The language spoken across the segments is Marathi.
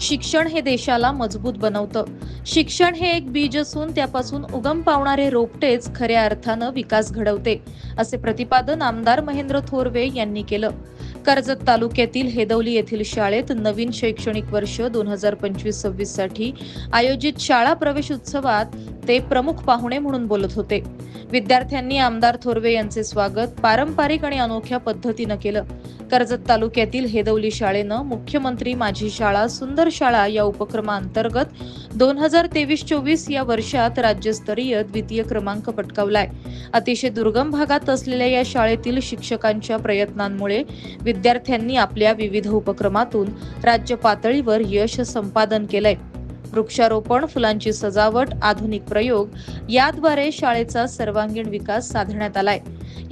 शिक्षण हे देशाला मजबूत बनवतं. शिक्षण हे एक बीज असून त्यापासून उगम पावणारे रोपटेच खऱ्या अर्थानं विकास घडवते असे प्रतिपादन आमदार महेंद्र थोरवे यांनी केलं. कर्जत तालुक्यातील हेदवली येथील शाळेत नवीन शैक्षणिक वर्ष दोन हजार पंचवीस सव्वीससाठी आयोजित शाळा प्रवेश उत्सवात ते प्रमुख पाहुणे म्हणून बोलत होते. विद्यार्थ्यांनी आमदार थोरवे यांचे स्वागत पारंपरिक आणि अनोख्या पद्धतीनं केलं. कर्जत तालुक्यातील हेदवली शाळेनं मुख्यमंत्री माझी शाळा सुंदर शाळा या उपक्रमाअंतर्गत दोन हजार तेवीस चोवीस या वर्षात राज्यस्तरीय द्वितीय क्रमांक पटकावलाय. अतिशय दुर्गम भागात असलेल्या या शाळेतील शिक्षकांच्या प्रयत्नांमुळे विद्यार्थ्यांनी आपल्या विविध उपक्रमातून राज्य पातळीवर यश संपादन केलंय. वृक्षारोपण फुलांची सजावट आधुनिक प्रयोग याद्वारे शाळेचा सर्वांगीण विकास साधण्यात आलाय.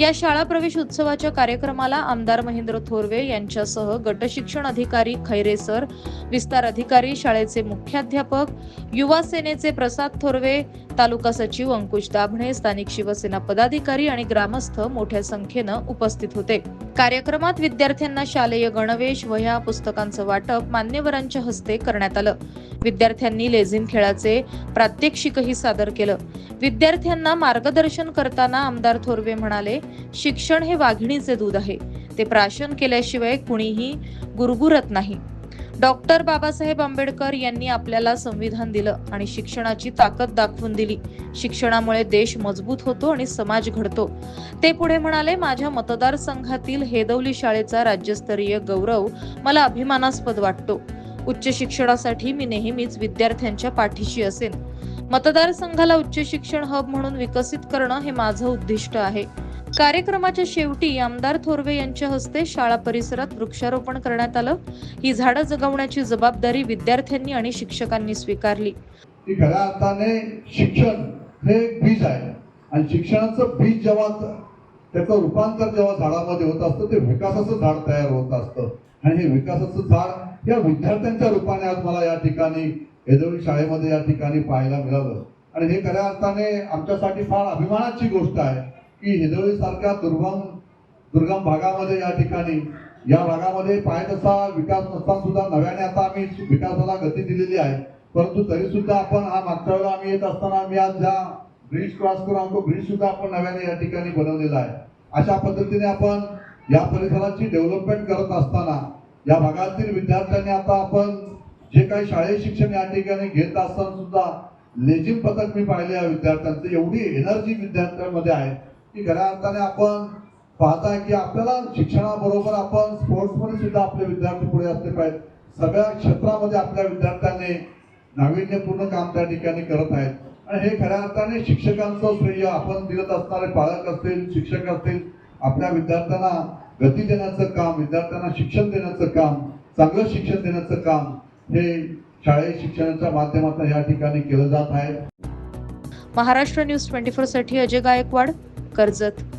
या शाळा प्रवेश उत्सवाच्या कार्यक्रमाला आमदार महेंद्र थोरवे यांच्यासह गटशिक्षण अधिकारी खैरे सर विस्तार अधिकारी शाळेचे मुख्याध्यापक युवा सेनेचे प्रसाद थोरवे तालुका सचिव अंकुश दाभणे स्थानिक शिवसेना पदाधिकारी आणि ग्रामस्थ मोठ्या संख्येनं उपस्थित होते. कार्यक्रमात विद्यार्थ्यांना शालेय गणवेश वह्या पुस्तकांचं वाटप मान्यवरांच्या हस्ते करण्यात आलं. विद्यार्थ्यांनी लेझिम खेळाचे प्रात्यक्षिकही सादर केलं. विद्यार्थ्यांना मार्गदर्शन करताना आमदार थोरवे म्हणाले शिक्षण हे वाघिणीचे दूध आहे. ते प्राशन केल्याशिवाय कुणीही गुरगुरत नाही. डॉक्टर बाबासाहेब आंबेडकर यांनी आपल्याला संविधान दिलं आणि शिक्षणाची ताकद दाखवून दिली. शिक्षणामुळे देश मजबूत होतो आणि समाज घडतो. ते पुढे म्हणाले माझ्या मतदारसंघातील हेदवली शाळेचा राज्यस्तरीय गौरव मला अभिमानास्पद वाटतो. उच्च शिक्षणासाठी मी नेहमीच विद्यार्थ्यांच्या पाठीशी असेन. मतदारसंघाला उच्च शिक्षण हब म्हणून विकसित करणं हे माझं उद्दिष्ट आहे. कार्यक्रमाच्या शेवटी आमदार थोरवे यांच्या हस्ते शाळा परिसरात वृक्षारोपण करण्यात आलं. ही झाडं जगवण्याची जबाबदारी विद्यार्थ्यांनी आणि शिक्षकांनी स्वीकारली. खऱ्या अर्थाने शिक्षण हे एक बीज आहे. आणि शिक्षणाचं बीज जेव्हा त्याचं रूपांतर जेव्हा झाडामध्ये होत असतं ते विकासाचं झाड तयार होत असतं. आणि हे विकासाचं झाड या विद्यार्थ्यांच्या रूपाने आज मला या ठिकाणी एदवली शाळेमध्ये या ठिकाणी पाहायला मिळालं. आणि हे खऱ्या अर्थाने आमच्यासाठी फार अभिमानाची गोष्ट आहे. की हेदवली दुर्गम दुर्गम भागामध्ये या ठिकाणी या भागामध्ये पाहिजे तसा विकास नसताना सुद्धा नव्याने आता आम्ही विकासाला गती दिलेली आहे. परंतु तरी सुद्धा आपण हा मागच्या वेळेला आम्ही येत असताना आम्ही आज ज्या ब्रिज क्रॉस करून आणतो ब्रिज सुद्धा आपण नव्याने या ठिकाणी बनवलेला आहे. अशा पद्धतीने आपण या परिसराची डेव्हलपमेंट करत असताना या भागातील विद्यार्थ्यांनी आता आपण जे काही शाळेय शिक्षण या ठिकाणी घेत असताना सुद्धा लेझिम पथक मी पाहिले या विद्यार्थ्यांचं. एवढी एनर्जी विद्यार्थ्यांमध्ये आहे. की खऱ्या अर्थाने आपण पाहताय की आपल्याला शिक्षणाबरोबर आपण स्पोर्ट्समध्ये सुद्धा आपले विद्यार्थी पुढे असले पाहिजेत. सगळ्या क्षेत्रामध्ये आपल्या विद्यार्थ्यांनी नाविन्यपूर्ण काम त्या ठिकाणी करत आहेत. आणि हे खऱ्या अर्थाने शिक्षकांचं श्रेय आपण दिलत असणारे पालक असतील शिक्षक असतील आपल्या विद्यार्थ्यांना गती देण्याचं काम विद्यार्थ्यांना शिक्षण देण्याचं काम चांगलं शिक्षण देण्याचं काम हे शालेय शिक्षणाच्या माध्यमातून या ठिकाणी केलं जात आहे. महाराष्ट्र न्यूज ट्वेंटी फोरसाठी अजय गायकवाड. कर्जत.